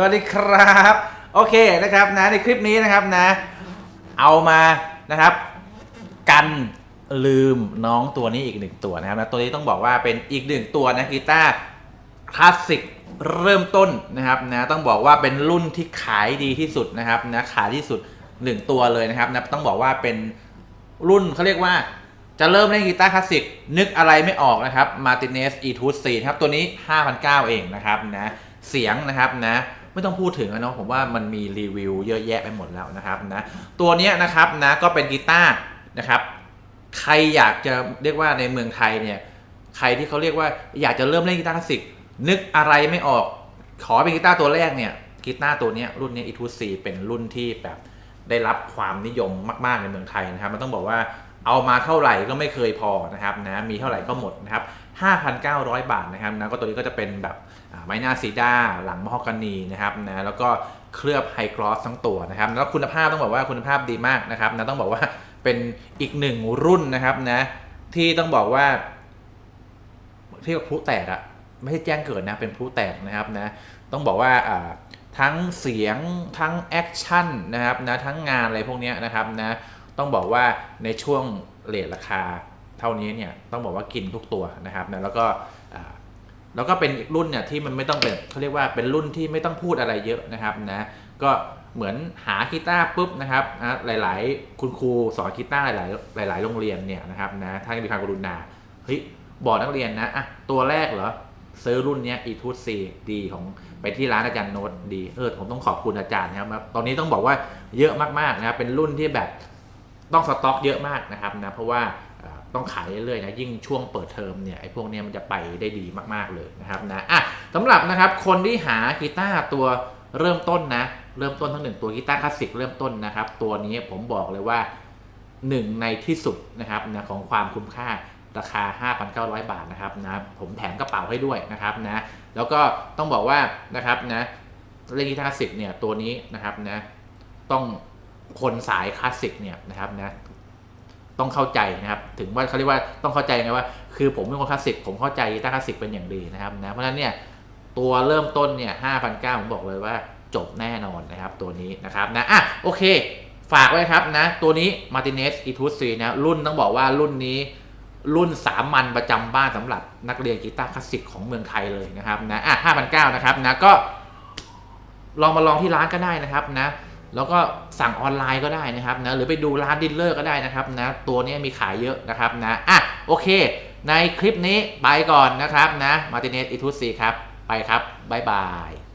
สวัสดีครับ โอเคนะครับนะในคลิปนี้นะครับนะ เอามานะครับ กันลืมน้องตัวนี้อีกหนึ่งตัวนะครับนะตัวนี้ต้องบอกว่าเป็นอีกหนึ่งตัวนะกีตาร์คลาสสิกเริ่มต้นนะครับนะต้องบอกว่าเป็นรุ่นที่ขายดีที่สุดนะครับนะขายที่สุดหนึ่งตัวเลยนะครับนะต้องบอกว่าเป็นรุ่นเขาเรียกว่าจะเริ่มเล่นกีตาร์คลาสสิกนึกอะไรไม่ออกนะครับ Martinez e t o 4ครับตัวนี้ 5,900 เองนะครับนะเสียงนะครับนะ ไม่ต้องพูดถึงแล้วเนาะผมว่ามันมีรีวิวเยอะแยะไปหมดแล้วนะครับนะตัวนี้นะครับนะก็เป็นกีตาร์นะครับใครอยากจะเรียกว่าในเมืองไทยเนี่ยใครที่เขาเรียกว่าอยากจะเริ่มเล่นกีตาร์คลาสสิกนึกอะไรไม่ออกขอเป็นกีตาร์ตัวแรกเนี่ยกีตาร์ตัวนี้รุ่นนี้อีทูซีเป็นรุ่นที่แบบได้รับความนิยมมาก ๆ ในเมืองไทยนะครับ มันต้องบอกว่า เอามาเท่าไหร่ก็ไม่เคยพอนะครับนะมีเท่าไหร่ก็หมดนะครับ5,900 บาทนะครับนะก็ตัวนี้ก็จะเป็นแบบไม้หน้าซีด้าหลังมะฮอกกานีนะครับนะแล้วก็เคลือบไฮกรอสทั้งตัวนะครับแล้วคุณภาพต้องบอกว่าคุณภาพดีมากนะครับนะต้องบอกว่าเป็นอีกหนึ่งรุ่นนะครับนะที่ต้องบอกว่าที่พลุแตกอะไม่ใช่แจ้งเกิดนะเป็นพลุแตกนะครับนะต้องบอกว่าทั้งเสียงทั้งแอคชั่นนะครับนะทั้งงานอะไรพวกนี้นะครับนะ ต้องบอกว่าในช่วงเลทราคาเท่านี้เนี่ยต้องบอกว่ากินทุกตัวนะครับนะแล้วก็แล้วก็เป็นรุ่นเนี่ยที่มันไม่ต้องเป็นเขาเรียกว่าเป็นรุ่นที่ไม่ต้องพูดอะไรเยอะนะครับนะก็เหมือนหากีตาร์ปุ๊บนะครับนะหลาย ๆ คุณครูสอนกีตาร์หลาย ๆ หลาย ๆ โรงเรียนเนี่ยนะครับนะถ้ามีความกรุณาเฮ้ยบอกนักเรียนนะอะตัวแรกเหรอซื้อรุ่นเนี้ย e t o ซีดีของไปที่ร้านอาจารย์โน้ตดีเออผมต้องขอบคุณอาจารย์นะครับ ตอนนี้ต้องบอกว่าเยอะมากๆนะครับเป็นรุ่นที่แบบ ต้องสต็อกเยอะมากนะครับนะเพราะว่าต้องขายเรื่อยๆนะยิ่งช่วงเปิดเทอมเนี่ยไอ้พวกนี้มันจะไปได้ดีมากๆเลยนะครับนะอะสำหรับนะครับคนที่หากีตาร์ตัวเริ่มต้นนะ เริ่มต้นทั้งหนึ่งตัวกีตาร์คลาสสิกเริ่มต้นนะครับ ตัวนี้ผมบอกเลยว่าหนึ่งในที่สุดนะครับนะของความคุ้มค่าราคา 5,900 บาทนะครับนะผมแถมกระเป๋าให้ด้วยนะครับนะแล้วก็ต้องบอกว่านะครับนะเล่นกีตาร์คลาสสิกเนี่ยตัวนี้นะครับนะต้อง คนสายคลาสสิกเนี่ยนะครับนะต้องเข้าใจนะครับ ถึงว่าเขาเรียกว่าต้องเข้าใจไงว่า คือผมเป็นคนคลาสสิกผมเข้าใจกีตาร์คลาสสิกเป็นอย่างดีนะครับนะเพราะฉะนั้นเนี่ยตัวเริ่มต้นเนี่ย5,900ผมบอกเลยว่าจบแน่นอนนะครับตัวนี้นะครับนะอะโอเค ฝากไว้ครับนะ ตัวนี้ Martinez e t u s 4นะรุ่นต้องบอกว่ารุ่นนี้รุ่นสามัญประจำบ้านสำหรับนักเรียนกีตาร์คลาสสิกของเมืองไทยเลยนะครับนะอะ5,900นะครับนะก็ลองมาลองที่ร้านก็ได้นะครับนะ แล้วก็สั่งออนไลน์ก็ได้นะครับนะหรือไปดูร้านดิลเลอร์ก็ได้นะครับนะตัวนี้มีขายเยอะนะครับนะอะโอเค ในคลิปนี้ไปก่อนนะครับนะ Martinez e t u s 4ครับ ไปครับ บ๊ายบาย